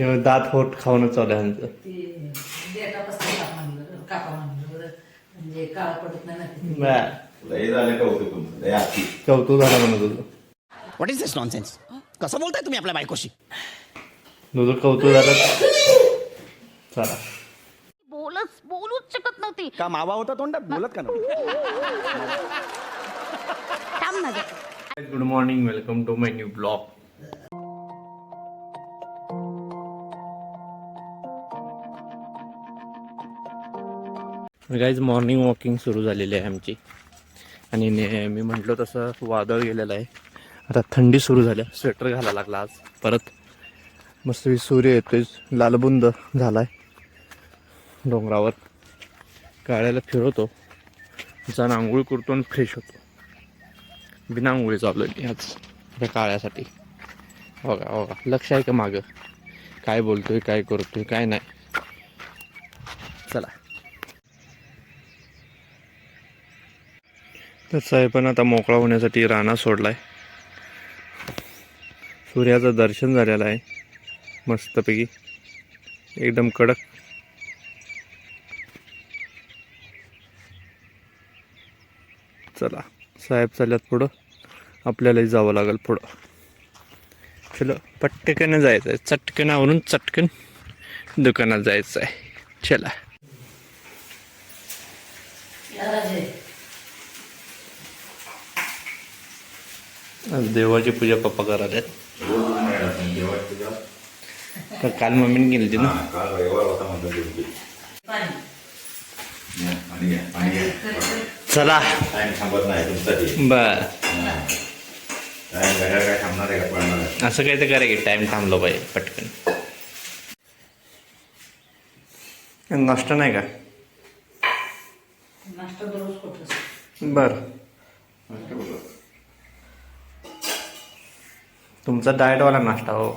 जेव्हा दात होट खाऊन चालू आहे ह्यांचं. ती देठापासून काप म्हणलं कापा म्हणलं बरं. म्हणजे काळ पडत नाही ना ते. बरं. लय झालं कौतुक तुमचं लय आती कौतुक झालं म्हणत होतं व्हॉट इज दिस नॉनसेन्स कसं बोलताय तुम्ही आपल्या बायकोशी? तुझं कौतुक झालं. चला. बोलच बोलूच शकत नव्हती. का मावा होता तोंडात? बोलत का नव्हतं? थांब ना गं. Good morning welcome to my new blog guys morning walking सुरू झालेली आहे आमची. आणि मी म्हटलं तसं वादळ गेलेलं आहे. आता थंडी सुरू झाल्या स्वेटर घालायला लागला आज. परत मस्त सूर्य येतोय. लालबुंद झाला आहे डोंगरावर. काळ्याला फिरवतो. जाण आंघोळ करतो आणि फ्रेश होतो. बिना आंघोळी चाललो आज. त्या काळ्यासाठी. बघा बघा. लक्ष आहे का मागं? काय बोलतोय काय करतोय काय नाही. चला. तर साहेब पण आता मोकळा होण्यासाठी राणा सोडलाय. सूर्याचं दर्शन झालेलं आहे मस्तपैकी. एकदम कडक. चला साहेब चालल्यात पुढं. आपल्यालाही जावं लागेल पुढं. चलो पटकन जायचं आहे चटकन आवरून चटकन दुकानात जायचं आहे चला. देवाची पूजा पप्पा करायला देवाची पूजा काल मम्मीने केली होती ना? हा, काल रविवार होता म्हणतो देवकी. पाणी. घ्या, पाणी घ्या पाणी घ्या. चला. टाइम थांबत नाही तुमच्यासाठी. बर. टाइम घड्याळ काय थांबणार आहे का? असं काही तर करा की टाइम थांबलो पाहिजे पटकन. नाश्ता नाही का? नाश्ता कुठं? बर. तुमचा डाएटवाला नाश्ता हो.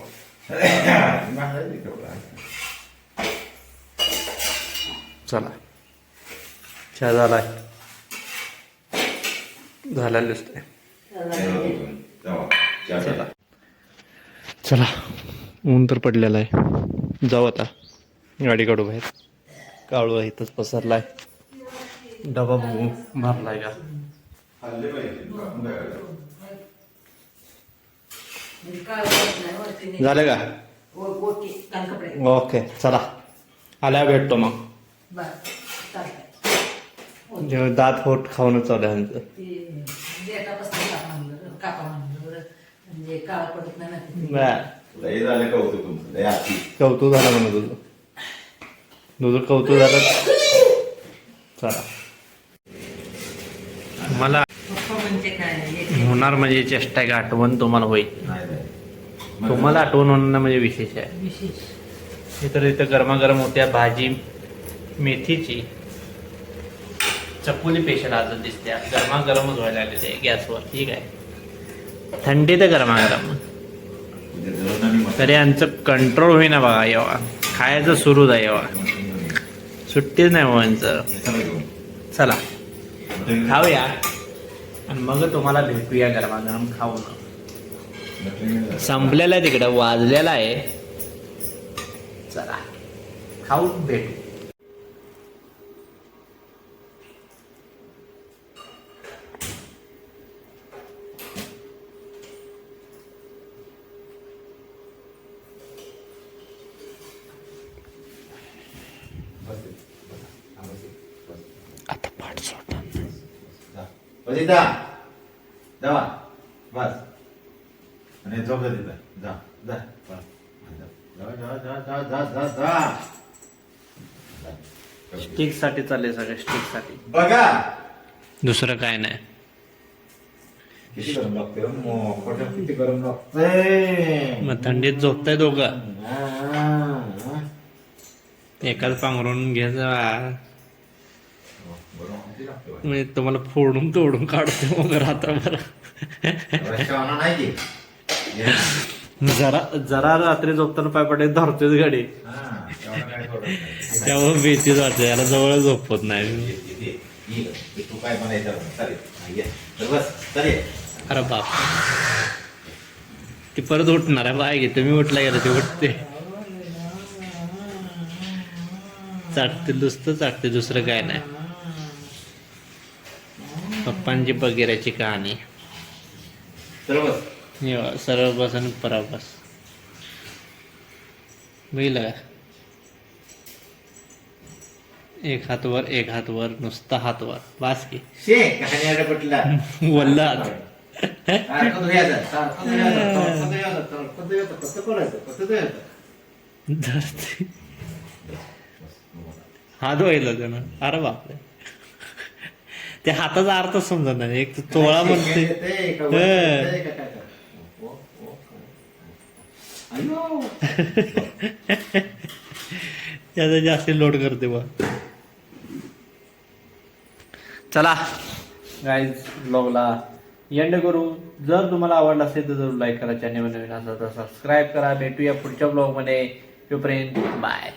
चला. चहा झालाय झालेला दिसतंय. जाऊ, चला. ऊन तर पडलेलं आहे. जाऊ आता. गाडी काढू बाहेर. काळू आहे इथंच पसरलाय. डबा बघू. भरलाय का? झालं का? ओके चला. आल्या भेटतो मग. जेव्हा दात होट खाऊन चालू ह्यांचं कौतुक झालं म्हणून तुझं. तुझं कौतुक झालं. चला. मला होणार म्हणजे चेष्टा आहे का? आठवण तुम्हाला होईल. नाही नाही. तुम्हाला आठवण होणं म्हणजे विशेष आहे. विशेष. इतर इथं गरमागरम होत्या भाजी मेथीची चपुली पेशल आज दिसत्या. गरमागरमच व्हायला लागले ते गॅसवर. ठीक आहे. थंडी तर गरमागरम. म्हणजे. तरी यांचं कंट्रोल होईना बघा येवा. खायचं सुरूच आहे येवा. सुट्टीच नाही हो यांचं चला. घेऊन. चला खाऊया. आणि मग तुम्हाला भेटूया गरमागरम खाऊन संपलेला आहे तिकडं वाजलेला आहे. चला. खाऊ भेटू. म्हणजे कविता जावा बस. आणि झोप तिथं. जा. जा. स्टिकसाठी चालले सगळे स्टिकसाठी बघा. दुसरं काय नाही. किती गरम लागते हो, मोकट किती गरम लागते मग थंडीत झोपताय दोघं. एकाच पांघरून घ्यायचा म्हणजे तुम्हाला फोडून तोडून काढतो मग रात्रभर जरा जरा रात्री झोपताना पाय पडे धरतोय गाडी त्यामुळे भीती जाते याला जवळ झोपत नाही. अरे बाप. ती परत उठणार आहे बाय घेते मी उठला गेला ते उठते. चाटते दुसतं चाटते दुसरं काय नाही. पप्पांची बगेऱ्याची कहाणी. सरळ बस. आणि पराव बस. बघितलं का? एक हात वर एक हात वर नुसता हात वर. बास की. वल्ला हात हात व्हायला त्यानं. अरे बापरे. ते हाताचा अर्थ समजत नाही. एक तर तोळा म्हणते. वर हं. अय्यो. त्याचा जास्त लोड करते बा चला. गाईज ब्लॉगला एंड करू. जर तुम्हाला आवडला असेल तर जरूर लाईक करा. चॅनल नवीन असेल तर सबस्क्राईब करा. भेटूया पुढच्या ब्लॉगमध्ये तोपर्यंत बाय